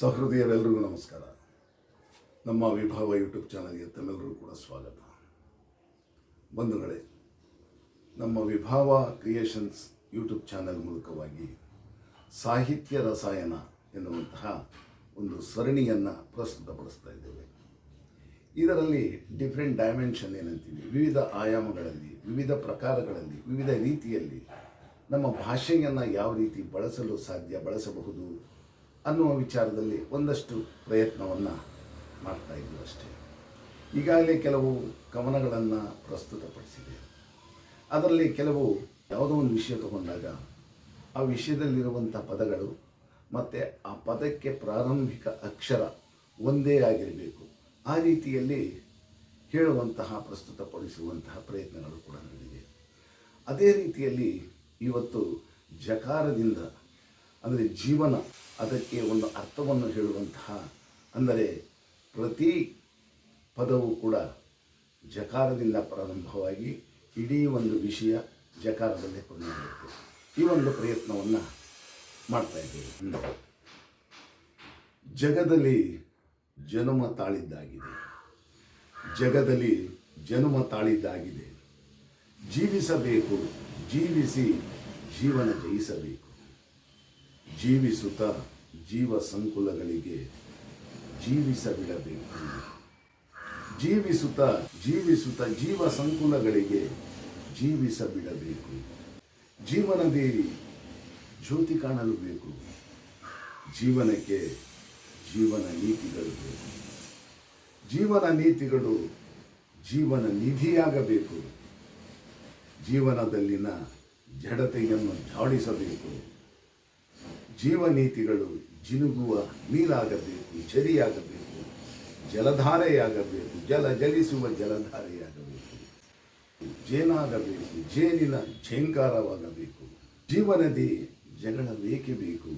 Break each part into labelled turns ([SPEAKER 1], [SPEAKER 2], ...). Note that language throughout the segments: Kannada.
[SPEAKER 1] ಸಹೃದಯರೆಲ್ಲರಿಗೂ ನಮಸ್ಕಾರ. ನಮ್ಮ ವಿಭಾವ ಯೂಟ್ಯೂಬ್ ಚಾನಲ್ಗೆ ತಮ್ಮೆಲ್ಲರಿಗೂ ಕೂಡ ಸ್ವಾಗತ. ಬಂಧುಗಳೇ, ನಮ್ಮ ವಿಭಾವ ಕ್ರಿಯೇಷನ್ಸ್ ಯೂಟ್ಯೂಬ್ ಚಾನೆಲ್ ಮೂಲಕವಾಗಿ ಸಾಹಿತ್ಯ ರಸಾಯನ ಎನ್ನುವಂತಹ ಒಂದು ಸರಣಿಯನ್ನು ಪ್ರಸ್ತುತಪಡಿಸ್ತಾ ಇದ್ದೇವೆ. ಇದರಲ್ಲಿ ಡಿಫ್ರೆಂಟ್ ಡೈಮೆನ್ಷನ್ ಏನಂತೀವಿ, ವಿವಿಧ ಆಯಾಮಗಳಲ್ಲಿ, ವಿವಿಧ ಪ್ರಕಾರಗಳಲ್ಲಿ, ವಿವಿಧ ರೀತಿಯಲ್ಲಿ ನಮ್ಮ ಭಾಷೆಯನ್ನು ಯಾವ ರೀತಿ ಬಳಸಲು ಸಾಧ್ಯ, ಬಳಸಬಹುದು ಅನ್ನುವ ವಿಚಾರದಲ್ಲಿ ಒಂದಷ್ಟು ಪ್ರಯತ್ನವನ್ನು ಮಾಡ್ತಾ ಇದ್ದೀವಿ ಅಷ್ಟೇ. ಈಗಾಗಲೇ ಕೆಲವು ಕವನಗಳನ್ನು ಪ್ರಸ್ತುತಪಡಿಸಿದೆ. ಅದರಲ್ಲಿ ಕೆಲವು ಯಾವುದೋ ಒಂದು ವಿಷಯ ತಗೊಂಡಾಗ ಆ ವಿಷಯದಲ್ಲಿರುವಂಥ ಪದಗಳು ಮತ್ತು ಆ ಪದಕ್ಕೆ ಪ್ರಾರಂಭಿಕ ಅಕ್ಷರ ಒಂದೇ ಆಗಿರಬೇಕು. ಆ ರೀತಿಯಲ್ಲಿ ಹೇಳುವಂತಹ, ಪ್ರಸ್ತುತಪಡಿಸುವಂತಹ ಪ್ರಯತ್ನಗಳು ಕೂಡ ನಡೆದಿದೆ. ಅದೇ ರೀತಿಯಲ್ಲಿ ಇವತ್ತು ಜಕಾರದಿಂದ ಅಂದರೆ ಜೀವನ, ಅದಕ್ಕೆ ಒಂದು ಅರ್ಥವನ್ನು ಹೇಳುವಂತಹ, ಅಂದರೆ ಪ್ರತಿ ಪದವು ಕೂಡ ಜಕಾರದಿಂದ ಪ್ರಾರಂಭವಾಗಿ ಇಡೀ ಒಂದು ವಿಷಯ ಜಕಾರದಲ್ಲೇ ಕೊನೆಯಾಗುತ್ತೆ. ಈ ಒಂದು ಪ್ರಯತ್ನವನ್ನು ಮಾಡ್ತಾ ಇದ್ದೇವೆ. ಜಗದಲ್ಲಿ ಜನುಮ ತಾಳಿದ್ದಾಗಿದೆ. ಜಗದಲ್ಲಿ ಜನುಮ ತಾಳಿದ್ದಾಗಿದೆ. ಜೀವಿಸಬೇಕು, ಜೀವಿಸಿ ಜೀವನ ಜಯಿಸಬೇಕು. ಜೀವಿಸುತ್ತ ಜೀವ ಸಂಕುಲಗಳಿಗೆ ಜೀವಿಸಬಿಡಬೇಕು. ಜೀವಿಸುತ್ತ ಜೀವಿಸುತ್ತ ಜೀವ ಸಂಕುಲಗಳಿಗೆ ಜೀವಿಸಬಿಡಬೇಕು. ಜೀವನದೇರಿ ಜ್ಯೋತಿ ಕಾಣಲು ಬೇಕು. ಜೀವನಕ್ಕೆ ಜೀವನ ನೀತಿಗಳು ಬೇಕು. ಜೀವನ ನೀತಿಗಳು ಜೀವನ ನಿಧಿಯಾಗಬೇಕು. ಜೀವನದಲ್ಲಿನ ಜಡತೆಯನ್ನು ಝಾಡಿಸಬೇಕು. ಜೀವನೀತಿಗಳು ಜಿನುಗುವ ನೀರಾಗಬೇಕು, ಚರಿಯಾಗಬೇಕು, ಜಲಧಾರೆಯಾಗಬೇಕು, ಜಲ ಜಲಿಸುವ ಜಲಧಾರೆಯಾಗಬೇಕು. ಜೇನಾಗಬೇಕು, ಜೇನಿನ ಝೇಂಕಾರವಾಗಬೇಕು ಜೀವನದಿ ಜಗಳ ಬೇಕೆ ಬೇಕು.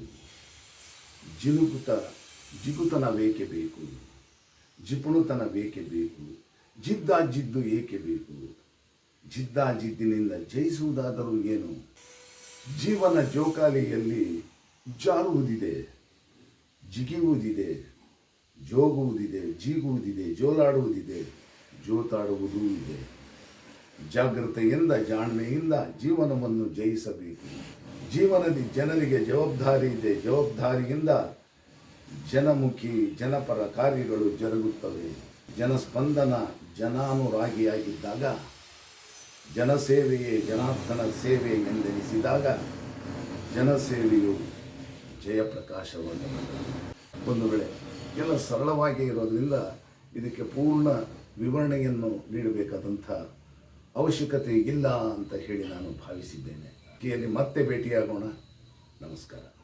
[SPEAKER 1] ಜಿನುಗುತ, ಜಿಗುತನ ಬೇಕೆ ಬೇಕು. ಜಿಪುಣುತನ ಬೇಕೆ ಬೇಕು. ಜಿದ್ದಾಜಿದ್ದು ಏಕೆ ಬೇಕು. ಜಿದ್ದಾಜಿದ್ದಿನಿಂದ ಜಯಿಸುವುದಾದರೂ ಏನು? ಜೀವನ ಜೋಕಾಲಿಯಲ್ಲಿ ಜಾರುವುದಿದೆ, ಜಿಗಿಯುವುದಿದೆ, ಜೋಗುವುದಿದೆ, ಜೀಗುವುದಿದೆ, ಜೋಲಾಡುವುದಿದೆ, ಜೋತಾಡುವುದೂ ಇದೆ. ಜಾಗೃತೆಯಿಂದ ಜಾಣ್ಮೆಯಿಂದ ಜೀವನವನ್ನು ಜಯಿಸಬೇಕು. ಜೀವನದಿ ಜನರಿಗೆ ಜವಾಬ್ದಾರಿ ಇದೆ. ಜವಾಬ್ದಾರಿಯಿಂದ ಜನಮುಖಿ, ಜನಪರ ಕಾರ್ಯಗಳು ಜರುಗುತ್ತವೆ. ಜನಸ್ಪಂದನ ಜನಾನುರಾಗಿಯಾಗಿದ್ದಾಗ, ಜನಸೇವೆಯೇ ಜನಾರ್ದನ ಸೇವೆ ಎಂದೆನಿಸಿದಾಗ, ಜನಸೇವೆಯು ಜಯಪ್ರಕಾಶವಾಗಬೇಕು ಒಂದು ವೇಳೆ ಎಲ್ಲ ಸರಳವಾಗಿ ಇರೋದ್ರಿಂದ ಇದಕ್ಕೆ ಪೂರ್ಣ ವಿವರಣೆಯನ್ನು ನೀಡಬೇಕಾದಂಥ ಅವಶ್ಯಕತೆ ಇಲ್ಲ ಅಂತ ಹೇಳಿ ನಾನು ಭಾವಿಸಿದ್ದೇನೆ. ಕಿಯಲ್ಲಿ ಮತ್ತೆ ಭೇಟಿಯಾಗೋಣ. ನಮಸ್ಕಾರ.